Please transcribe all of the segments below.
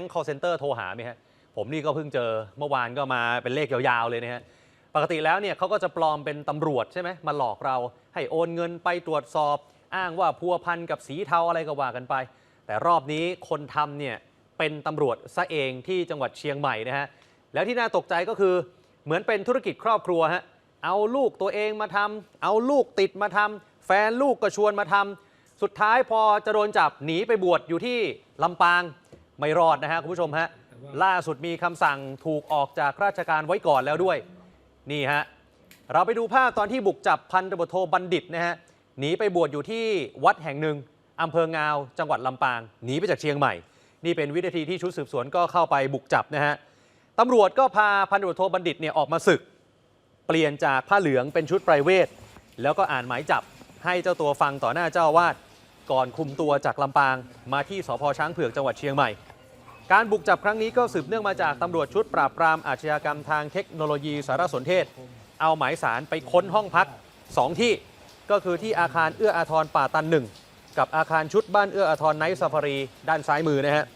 ก๊ง call center โทรหาไหมฮะผมนี่ก็เพิ่งเจอเมื่อวานก็มาเป็นเลขยาวๆเลยนะฮะปกติแล้วเนี่ยเขาก็จะปลอมเป็นตำรวจใช่ไหมมาหลอกเราให้โอนเงินไปตรวจสอบ อ้างว่าพัวพันกับสีเทาอะไรก็ว่ากันไป แต่รอบนี้คนทำเนี่ยเป็นตำรวจซะเองที่จังหวัดเชียงใหม่นะฮะแล้วที่น่าตกใจก็คือเหมือนเป็นธุรกิจครอบครัวฮะเอาลูกตัวเองมาทำเอาลูกติดมาทำแฟนลูกก็ชวนมาทำสุดท้ายพอจะโดนจับหนีไปบวชอยู่ที่ลำปาง ไม่รอดนะฮะคุณผู้ชมฮะล่าสุดมีคำสั่งถูกออกจากราชการไว้ก่อนแล้วด้วย นี่ฮะเราไปดูภาพตอนที่บุกจับพันตำรวจโทบัณฑิตนะฮะหนีไปบวชอยู่ที่วัดแห่งหนึ่งอำเภองาว จังหวัดลำปางหนีไปจากเชียงใหม่ นี่เป็นวินาทีที่ชุดสืบสวนก็เข้าไปบุกจับนะฮะตำรวจก็พาพันตำรวจโทบัณฑิตเนี่ยออกมาศึก เปลี่ยนจากผ้าเหลืองเป็นชุดไพรเวทแล้วก็อ่านหมายจับให้เจ้าตัวฟังต่อหน้าเจ้าอาวาดก่อนคุมตัวจากลำปางมาที่สพช้างเผือกจังหวัดเชียงใหม่ การบุกจับครั้งนี้ก็สืบเนื่องมาจากตำรวจชุดปราบปรามอาชญากรรมทางเทคโนโลยีสารสนเทศ เอาหมายสารไปค้นห้องพัก 2 ที่ก็คือที่อาคารเอื้ออาทรป่าตันหนึ่งกับอาคารชุดบ้านเอื้ออาทรไนท์ซาฟารีด้านซ้ายมือนะฮะ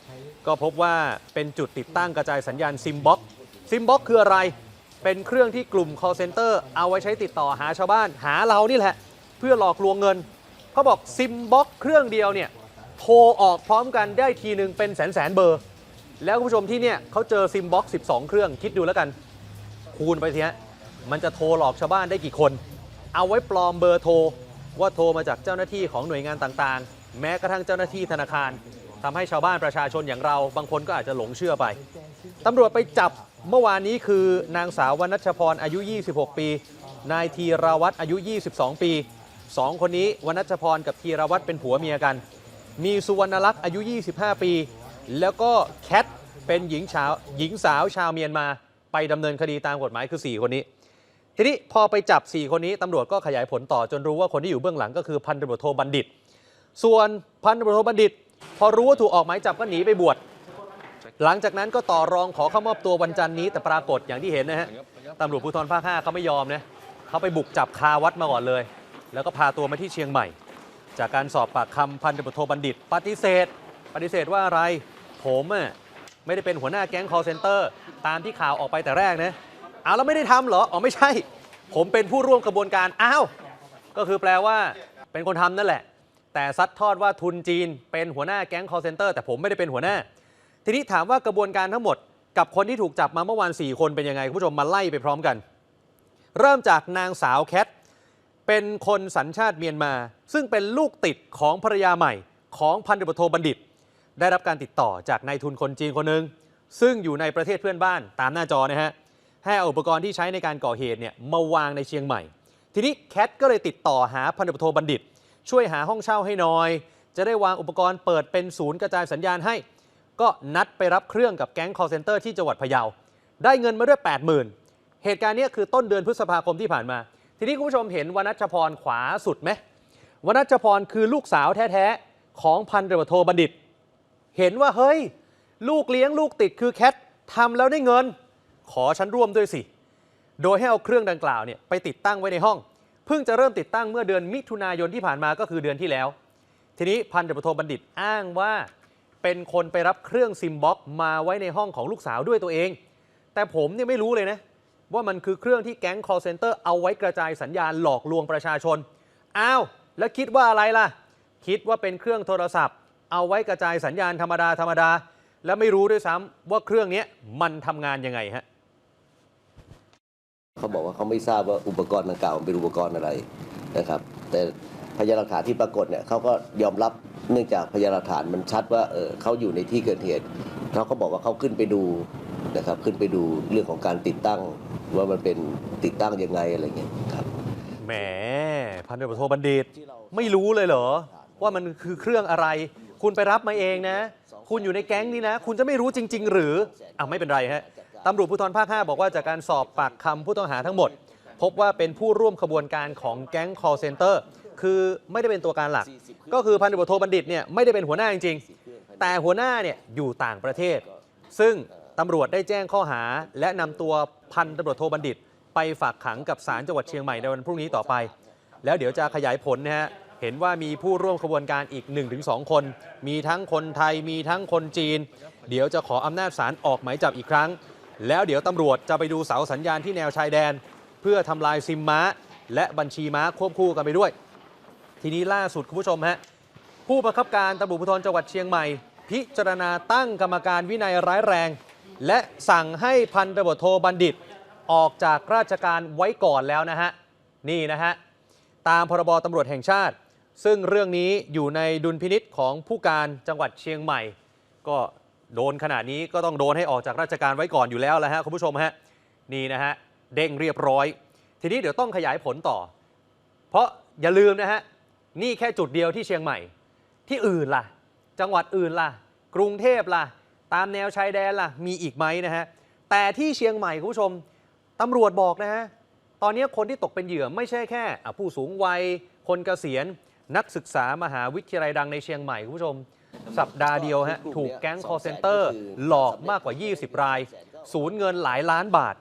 ก็พบว่าเป็นจุดติดตั้งกระจายสัญญาณซิมบ็อกซิมบ็อกคืออะไร เป็นเครื่องที่กลุ่ม call center เอาไว้ใช้ติดต่อหาชาวบ้านหาเรานี่แหละ เพื่อหลอกลวงเงินเขาบอกซิมบ็อกเครื่องเดียวเนี่ยโทรออกพร้อมกันได้ทีหนึ่งเป็นแสนแสนเบอร์ แล้วคุณผู้ชมที่เนี่ยเขาเจอซิมบ็อกซ์12 เครื่องคิดดูแล้วกัน คูณไปทีฮะมันจะโทรหลอกชาวบ้านได้กี่คน เอาไว้ปลอมเบอร์โทร ว่าโทรมาจากเจ้าหน้าที่ของหน่วยงานต่างๆ แม้กระทั่งเจ้าหน้าที่ธนาคารทำให้ชาวบ้านประชาชนอย่างเรา บางคนก็อาจจะหลงเชื่อไปตำรวจไปจับเมื่อวานนี้คือนางสาววนัชพรอายุ 26 ปี นายธีรวัตรอายุ 22 ปีสองคนนี้วนัชพรกับธีรวัตรเป็นผัวเมียกัน มีสุวรรณลักษณ์อายุ 25 ปี แล้วก็แคทเป็นหญิงชาวหญิงสาวชาวเมียนมาไปดำเนินคดีตามกฎหมายคือ 4 คนนี้ ทีนี้พอไปจับ 4 คนนี้ตำรวจก็ขยายผลต่อจนรู้ว่าคนที่อยู่เบื้องหลังก็คือพันตำรวจโทบัณฑิต ส่วนพันตำรวจโทบัณฑิต พอรู้ว่าถูกออกหมายจับก็หนีไปบวชหลังจากนั้นก็ต่อรองขอเข้ามอบตัววันจันทร์นี้ แต่ปรากฏอย่างที่เห็นนะฮะตำรวจภูธรภาค5เขาไม่ยอมนะเขาไปบุกจับคาวัดมาก่อนเลย แล้วก็พาตัวมาที่เชียงใหม่ จากการสอบปากคำพันตำรวจโทบัณฑิต ปฏิเสธ ปฏิเสธว่าอะไร ผมอะไม่ได้เป็นหัวหน้าแก๊ง call center ตามที่ข่าวออกไปแต่แรกนะอ้าวแล้วไม่ได้ทำเหรออ๋อไม่ใช่ ผมเป็นผู้ร่วมกระบวนการอ้าวก็คือแปลว่า เป็นคนทำนั่นแหละ แต่ซัดทอดว่าทุนจีนเป็นหัวหน้าแก๊ง call center แต่ผมไม่ได้เป็นหัวหน้า ทีนี้ถามว่ากระบวนการทั้งหมด กับคนที่ถูกจับมาเมื่อวาน4คนเป็นยังไงคุณผู้ชมมาไล่ไปพร้อมกัน เริ่มจากนางสาวแคทเป็นคนสัญชาติเมียนมา ซึ่งเป็นลูกติดของภรรยาใหม่ของพันตำรวจโทบัณฑิต ได้รับการติดต่อจากนายทุนคนจีนคนหนึ่งซึ่งอยู่ในประเทศเพื่อนบ้านตามหน้าจอนะฮะให้เอาอุปกรณ์ที่ใช้ในการก่อเหตุเนี่ยมาวางในเชียงใหม่ ทีนี้แคทก็เลยติดต่อหาพันตำรวจโทบัณฑิต ช่วยหาห้องเช่าให้หน่อย จะได้วางอุปกรณ์เปิดเป็นศูนย์กระจายสัญญาณให้ ก็นัดไปรับเครื่องกับแก๊ง call center ที่จังหวัดพะเยา ได้เงินมาด้วย 80,000 เหตุการณ์นี้คือต้นเดือนพฤษภาคมที่ผ่านมา ทีนี้คุณผู้ชมเห็นวนัชพรขวาสุดไหมวนัชพรคือลูกสาวแท้ๆของพันตำรวจโทบัณฑิต เห็นว่าเฮ้ย ลูกเลี้ยงลูกติดคือแคททำแล้วได้เงิน ขอฉันร่วมด้วยสิ โดยให้เอาเครื่องดังกล่าวเนี่ยไปติดตั้งไว้ในห้อง เพิ่งจะเริ่มติดตั้งเมื่อเดือนมิถุนายนที่ผ่านมาก็คือเดือนที่แล้ว ทีนี้พันตำรวจโทบัณฑิตอ้างว่า เป็นคนไปรับเครื่องซิมบ็อกมาไว้ในห้องของลูกสาวด้วยตัวเอง แต่ผมเนี่ยไม่รู้เลยนะว่ามันคือเครื่องที่แก๊ง call center เอาไว้กระจายสัญญาณหลอกลวงประชาชน อ้าว แล้วคิดว่าอะไรล่ะ คิดว่าเป็นเครื่องโทรศัพท์ เอาไว้กระจายสัญญาณธรรมดาธรรมดา แล้วไม่รู้ด้วยซ้ำว่าเครื่องเนี้ยมันทำงานยังไงฮะเขาบอกว่าเขาไม่ทราบว่าอุปกรณ์ดังกล่าวมันเป็นอุปกรณ์อะไรนะครับ แต่พยานหลักฐานที่ปรากฏเนี่ยเขาก็ยอมรับเนื่องจากพยานหลักฐานมันชัดว่าเออเขาอยู่ในที่เกิดเหตุเขาก็บอกว่าเขาขึ้นไปดูนะครับขึ้นไปดูเรื่องของการติดตั้งว่ามันเป็นติดตั้งยังไงอะไรเงี้ยครับแหมพันตำรวจโทบัณฑิต ไม่รู้เลยเหรอ ว่ามันคือเครื่องอะไร คุณไปรับมาเองนะ คุณอยู่ในแก๊งนี้นะ คุณจะไม่รู้จริง ๆ หรืออะไม่เป็นไรฮะตำรวจภูธรภาค 5 บอกว่าจากการสอบปากคำผู้ต้องหาทั้งหมด พบว่าเป็นผู้ร่วมขบวนการของแก๊ง call center คือไม่ได้เป็นตัวการหลัก ก็คือพันตำรวจโทบัณฑิตเนี่ยไม่ได้เป็นหัวหน้าจริงๆ แต่หัวหน้าเนี่ยอยู่ต่างประเทศ ซึ่งตำรวจได้แจ้งข้อหา และนำตัวพันตำรวจโทบัณฑิต ไปฝากขังกับศาลจังหวัดเชียงใหม่ในวันพรุ่งนี้ต่อไป แล้วเดี๋ยวจะขยายผลนะฮะ เห็นว่ามีผู้ร่วมขบวนการอีก 1-2 คน มีทั้งคนไทยมีทั้งคนจีน เดี๋ยวจะขออำนาจศาลออกหมายจับอีกครั้ง แล้วเดี๋ยวตำรวจจะไปดูเสาสัญญาณที่แนวชายแดน เพื่อทำลายซิมม้า และบัญชีม้าควบคู่กันไปด้วย ทีนี้ล่าสุดคุณผู้ชมฮะผู้บังคับการตำรวจภูธรจังหวัดเชียงใหม่ พิจารณาตั้งกรรมการวินัยร้ายแรง และสั่งให้พันตำรวจโทบัณฑิต ออกจากราชการไว้ก่อนแล้วนะฮะนี่นะฮะตามพรบตำรวจแห่งชาติ ซึ่งเรื่องนี้อยู่ในดุลพินิษของผู้การจังหวัดเชียงใหม่ ก็โดนขนาดนี้ก็ต้องโดนให้ออกจากราชการไว้ก่อนอยู่แล้วแหละฮะคุณผู้ชมฮะนี่นะฮะเด้งเรียบร้อย ทีนี้เดี๋ยวต้องขยายผลต่อ เพราะอย่าลืมนะฮะนี่แค่จุดเดียวที่เชียงใหม่ ที่อื่นล่ะ จังหวัดอื่นล่ะ กรุงเทพล่ะ ตามแนวชายแดนล่ะ มีอีกไหมนะฮะแต่ที่เชียงใหม่คุณผู้ชมตำรวจบอกนะฮะตอนนี้คนที่ตกเป็นเหยื่อไม่ใช่แค่ผู้สูงวัยคนเกษียณ นักศึกษามหาวิทยาลัยดังในเชียงใหม่คุณผู้ชม สัปดาห์เดียวฮะถูกแก๊ง call center หลอกมากกว่า 20 ราย สูญเงินหลายล้านบาท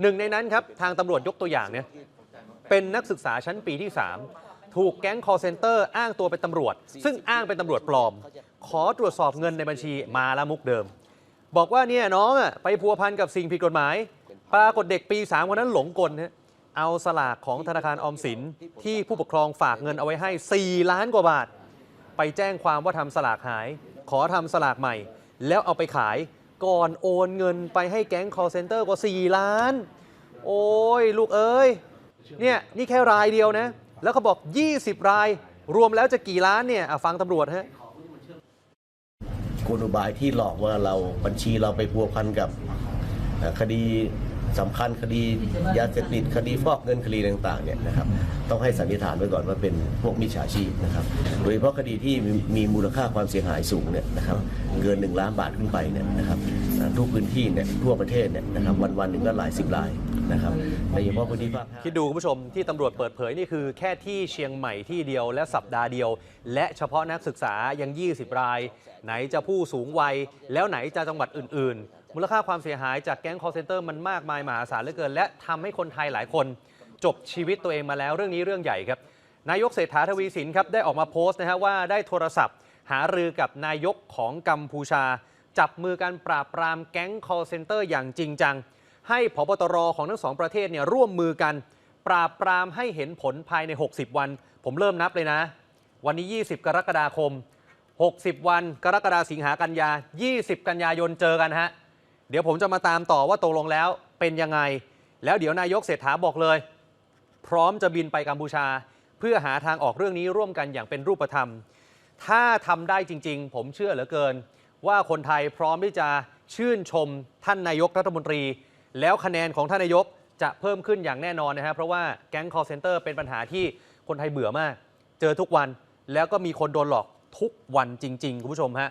หนึ่งในนั้นครับ ทางตำรวจยกตัวอย่างเนี่ยเป็นนักศึกษาชั้นปีที่ 3 ถูกแก๊ง call center อ้างตัวเป็นตำรวจ ซึ่งอ้างเป็นตำรวจปลอม ขอตรวจสอบเงินในบัญชีมาละมุกเดิม บอกว่าเนี่ยน้องอะไปพัวพันกับสิ่งผิดกฎหมาย ปรากฏเด็กปี3คนนั้นหลงกลฮะ เอาสลากของธนาคารออมสินที่ผู้ปกครองฝากเงินเอาไว้ให้ 4 ล้านกว่าบาท ไปแจ้งความว่าทำสลากหาย ขอทำสลากใหม่ แล้วเอาไปขายก่อนโอนเงินไปให้แก๊ง call center กว่า 4 ล้าน โอ้ย ลูกเอ้ย เนี่ย นี่แค่รายเดียวนะ แล้วเขาบอก 20 ราย รวมแล้วจะกี่ล้านเนี่ยฟังตำรวจฮะกลอุบายที่หลอกว่าเราบัญชีเราไปพัวพันกับคดี สำคัญคดียาเสพติดคดีฟอกเงินคดีต่างๆเนี่ยนะครับต้องให้สันนิษฐานไว้ก่อนว่าเป็นพวกมิจฉาชีพนะครับโดยเฉพาะคดีที่มีมูลค่าความเสียหายสูงเนี่ยนะครับเกิน 1 ล้านบาทขึ้นไปเนี่ยนะครับทุกพื้นที่เนี่ยทั่วประเทศเนี่ยนะครับวันๆหนึ่งก็หลายสิบรายนะครับโดยเฉพาะพื้นที่ภาคคิดดูคุณผู้ชมที่ตำรวจเปิดเผยนี่คือแค่ที่เชียงใหม่ที่เดียวและสัปดาห์เดียว และเฉพาะนักศึกษายัง 20 ราย ไหนจะผู้สูงวัย แล้วไหนจะจังหวัดอื่น ๆ มูลค่าความเสียหายจากแก๊ง call center มันมากมายมหาศาลเหลือเกิน และทำให้คนไทยหลายคนจบชีวิตตัวเองมาแล้วเรื่องนี้เรื่องใหญ่ครับ นายกเศรษฐาทวีสินครับได้ออกมาโพสต์นะฮะว่าได้โทรศัพท์ หารือกับนายกของกัมพูชา จับมือการปราบปรามแก๊ง call center อย่างจริงจัง ให้พบตรของทั้งสองประเทศเนี่ยร่วมมือกัน ปราบปรามให้เห็นผลภายใน 60 วัน ผมเริ่มนับเลยนะ วันนี้ 20 กรกฎาคม 60 วัน กรกฎาสิงหากันยา 20 กันยายนเจอกันฮะ เดี๋ยวผมจะมาตามต่อว่าตกลงแล้วเป็นยังไง แล้วเดี๋ยวนายกเศรษฐาบอกเลย พร้อมจะบินไปกัมพูชา เพื่อหาทางออกเรื่องนี้ร่วมกันอย่างเป็นรูปธรรม ถ้าทำได้จริง ๆ ผมเชื่อเหลือเกิน ว่าคนไทยพร้อมที่จะชื่นชมท่านนายกรัฐมนตรี แล้วคะแนนของท่านนายกจะเพิ่มขึ้นอย่างแน่นอนนะครับเพราะว่าแก๊ง call center เป็นปัญหาที่คนไทยเบื่อมาก เจอทุกวันแล้วก็มีคนโดนหลอกทุกวันจริง ๆ คุณผู้ชมฮะ